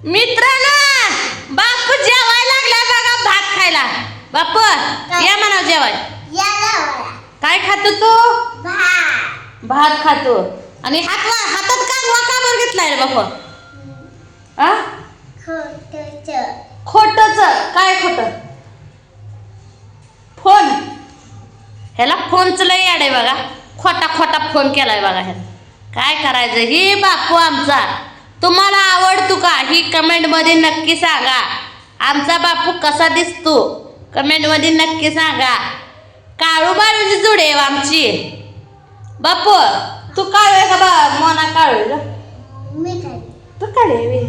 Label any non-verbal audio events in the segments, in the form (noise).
मित्रांनो बापू जेवायला लागला बघा भात खायला. बापू या म्हणा जेवाय काय खातो तू? भात. खातो. आणि हात वा- हातात कागवा का बरं घेतलाय रे बापू? खोटच. काय खोट? फोन. ह्याला फोनच लय याड आहे बघा. खोटा खोटा फोन केलाय बघा ह्याला. काय करायचं? ही बापू आमचा. तुम्हाला आवडतो का? ही कमेंटमध्ये नक्की सांगा. आमचा बापू कसा दिसतो? कमेंटमध्ये नक्की सांगा. काळू बाळूची जुडे आहे आमची. बापू तू काळू आहे का बा मोना काळू तू काळे.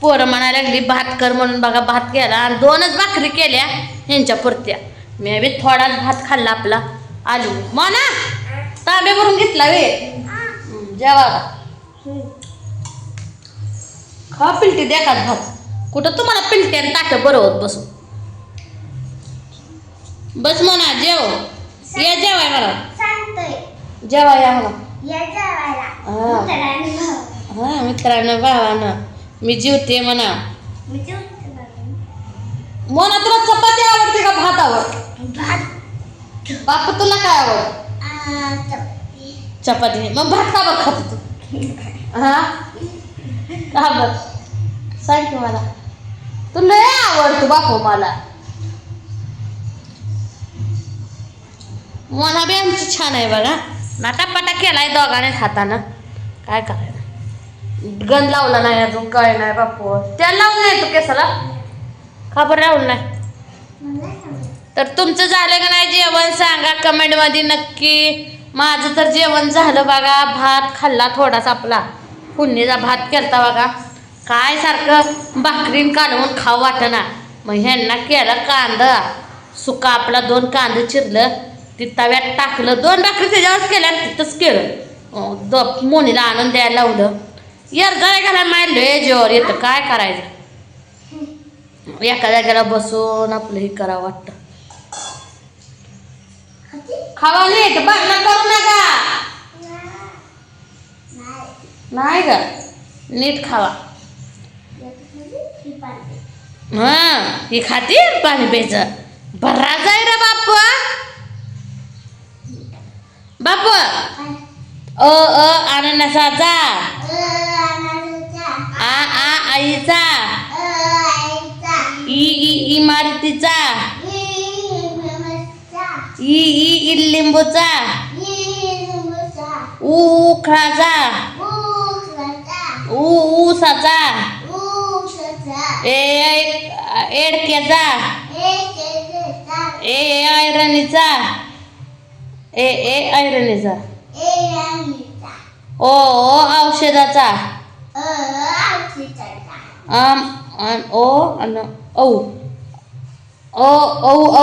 पोरं म्हणायला लागली भात कर म्हणून बघा भात केला आणि दोनच भाकरी केल्या ह्यांच्या पुरत्या. मी बी थोडाच भात खाल्ला आपला. आलू. म्हणा तांबे भरून घेतला वे. जेवा खा पिलटी द्या का भात. कुठं तुम्हाला पिलटी आणि ताटं बरोबर बसू बस म्हणा जेव. या जेवाय मला. जेवा या म्हणा हा. मित्रांनो. भावानं मी जीवते म्हणा. मोना तुला चपाती आवडते का भात आवड बापू तुला काय आवड? चपाती. मग भात का बघ खात तू हा? का बघ सांग की मला. तू लय आवडतो बापू मला. मोना बी आमची छान आहे बघा. नाटापाटा केलाय दोघांनी हातानं काय करायचं? गंध लावला नाही अजून काय नाही बापू. त्याला लावून नाही तू केसाला. का बरं नाही? तर तुमचं झालं का नाही जेवण सांगा कमेंटमध्ये नक्की. माझं तर जेवण झालं बघा भात खाल्ला थोडासा आपला. फोडणीचा भात केलता बघा. काय सारखं भाकरीन काढून खाऊ वाटना. मग ह्यांना केला कांदा. सुका आपला दोन कांदे चिरलं. ती तव्यात टाकलं. दोन भाकरी त्याच्यावरच केल्या तिथंच केलं. द मोनीला आणून द्यायला लावलं. यार जरा घालायला मारलं जेवर येतं. काय करायचं? एका जागेला बसून आपलं हे करावं वाटतं. खावा नीट भांडणं करू नका. नाही का नीट खावा. हा ही खाती पाणी प्यायचं. भरा जाय रे बापू बापू अ अ अननसाचा. आ आ आईचा. ई ई इमारतीचा. ई ई इलिंबूचा ऊ उखळाचा ऊ ऊसाचा ए एडक्याचा ए ए ऐरणीचा ए ए ऐरणीचा ओ ओ औषधाचा ओ अन औ ओ औ औ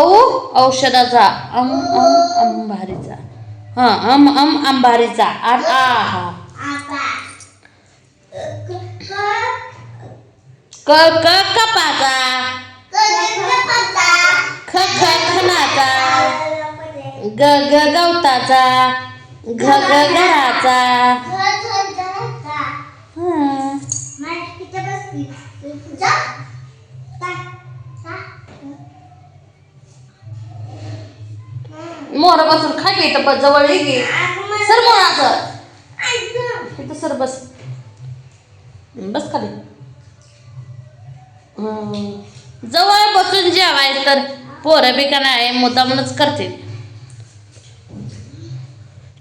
औषधाचा. अम अम अंबारीचा. हां अम अम अंबारीचा. आ आ हा. क क कपाचा. ख ख खनाचा. ग ग गवताचा. घ ग घराचा. हां. मोर बसून खा घे तर बस जवळ ये घे. सर मोराचं इथं सर बस. बस खाली. जवळ बसून जेवाय तर पोरं बी का नाही मुद्दामूनच करते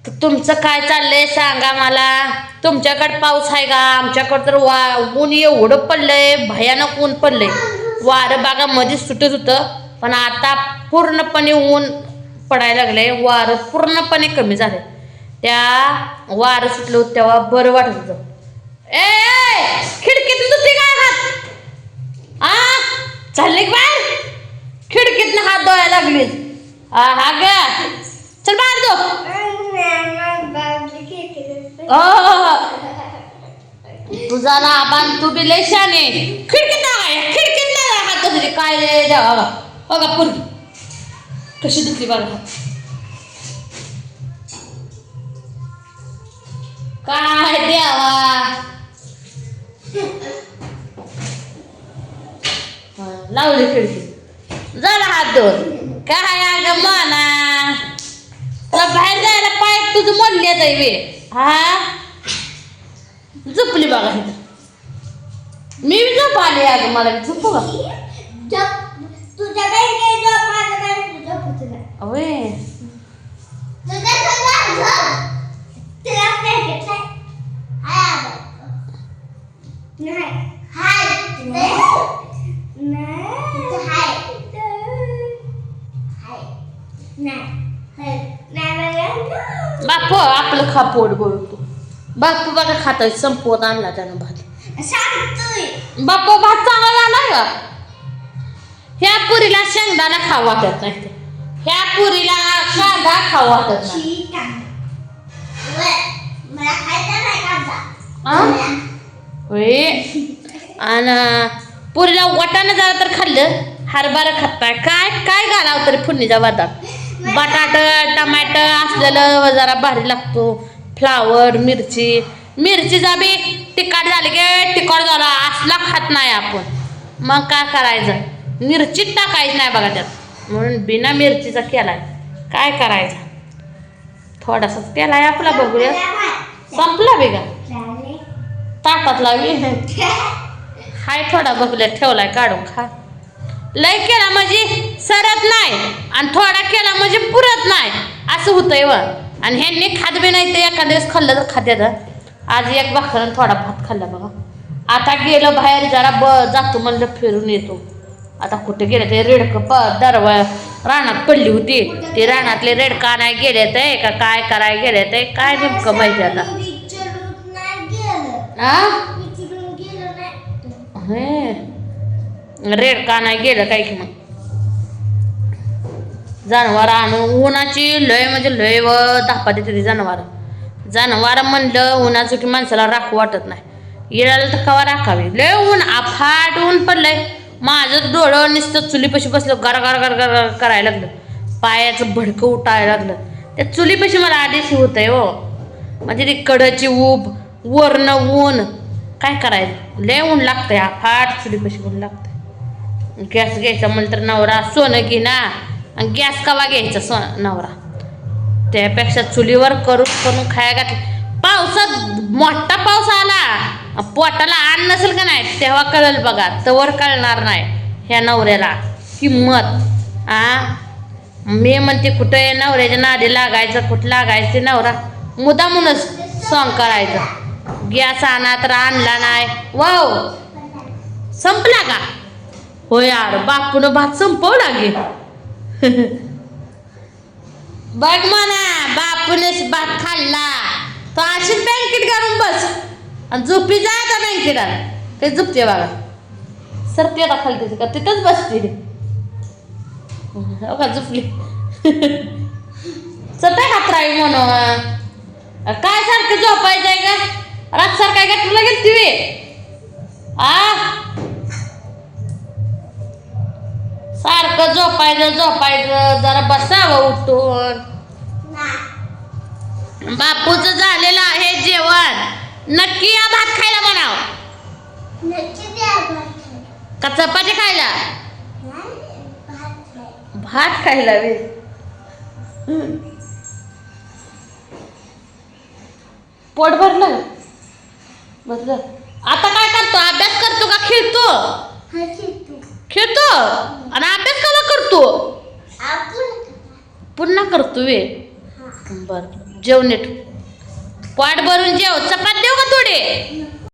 तर तुमचं काय चाललंय सांगा मला. तुमच्याकडे पाऊस आहे का? आमच्याकडं तर वा ऊन एवढं पडलंय भयानक ऊन पडलंय. वारं बागा सुटत होतं पण आता पूर्णपणे ऊन पडायला लागलंय. वारं पूर्णपणे कमी झाले त्या वारं सुटलं होतं तेव्हा बरं वाटत होतं. ए खिडकीतून दुसरी काय हात? आ चालले बाहेर? खिडकीतनं हात धुवायला लागली. हा हा ग चल बाहेर दो हो, हो, हो, तुझा ना आबान तू बी लय खिडकीत खिडकीत हात तुझे काय रे देवा बघा पूर्वी कशी दुखली बघा काय द्यावा लावली खिडकी. झाला हात दोन काय अगं म्हणा तुला बाहेर जायला पाय तुझं मोडले जाई वे हा? झोपली बघा मी झोप आली अगं मला झोप झोपू तुझ्या हाय आबा. नाही. हाय नाही. हाय. हाय. नाही. हाय. नाही बघा. बापू आपलं खा पोट बोलतो बापू बघा खातोय संपवत आणला त्यानं भात. बापू भात चांगला झाला का ह्या पुरीला शेंगदाणा खाऊ वाटत नाही. ह्या पुरीला कांदा खाऊ वाटत नाही. आणि पुरीला वाटाणं झालं तर खाल्लं. हरभरा खाताय. काय काय घालावं तरी फोडणीच्या भातात? बटाट टमाट असलेलं जरा भारी लागतो. फ्लावर मिरची. मिरचीचा बी तिखट झाली की तिखट झाला. असला खात नाही आपण. मग काय करायचं? मिरचीच टाकायची नाही बघा त्यात. म्हणून बिना मिरचीचा केलाय. काय करायचं? तेल आहे आपला बघूया संपला बेगा का? ताटात लावली. हाय थोडा बघल्या ठेवलाय काढून खा. लय केला म्हणजे सरत नाही आणि थोडा केला म्हणजे पुरत नाही. असं होतंय व. आणि ह्यांनी खात बी नाही ते एखाद्या खाल्लं तर खात्यात. आज एक भाकर आणि थोडा भात खाल्ला बघा. आता गेलं बाहेर जरा ब जातो म्हणलं फिरून येतो. आता कुठे गेले ते रेडक प दरव रानात पडली होती. ते रानातले रेडका आणाय गेले ते का काय कराय गेले ते? काय नेमकं माहिती आता? आ? हे? रेड का नाही गेलं काय की मग? जनावर आणून उन्हाची लय म्हणजे लय व धापा देते ती जनावर. जनावर म्हणलं उन्हाचं की माणसाला राखू वाटत नाही. येळाला तर कवा राखावी? लय ऊन अफाट ऊन पडलंय. माझं डोळं नुसतं चुलीपाशी बसलं गर गर गर गर गर करायला लागलं. पायाचं भडकं उठायला लागलं. त्या चुलीपाशी मला आधीच होतंय हो. म्हणजे ती कडची ऊब वरणं ऊन काय करायचं? लय ऊन लागतंय फाट चुलीपाशी ऊन लागतंय. गॅस घ्यायचा म्हणलं तर नवरा सोनं घे ना. आणि गॅस कवा घ्यायचा सो नवरा? त्यापेक्षा चुलीवर करून करून खाया घातलं. पावसात मोठा पाऊस आला. पोटाला आण नसेल का नाही तेव्हा कळेल बघा तवर कळणार नाही ह्या नवऱ्याला. किंमत आ? मी म्हणते कुठं आहे नवऱ्याच्या नादी लागायचं कुठं लागायचं नवरा? नवरा मुदामूनच सॉंग करायचं. गॅस आणा तर आणला नाही. वाव! संपला का? हो यार बापून भात संपवला गे (laughs) बघ म्हणा बापूनच भात खाल्ला. तो अशीच बँकेत घालून बस. आणि झोपी जा आता बँकेत ते झोपते बघा. सरते आता खाली तिथे का? तिथंच बसते. हो का झोपली? सतय हातरावी म्हणून? काय सारखं झोपायचंय का रात सारखं काय तुला गेली ती? आ? सारखं झोपायचं झोपायचं. जरा बसावं उठून. नाही. बापूचं झालेलं आहे. नक्की या भात खायला भात. का चपाती खायला? भात खायला वे पोट भरलं भरलं आता काय करतो? अभ्यास करतो का खेळतो? हा. खेळतो. आणि अभ्यास कसा करतो? आपण. पुन्हा करतो वे हा. बर. जेव नीट भरून जेव. चपात देऊ का थोडे?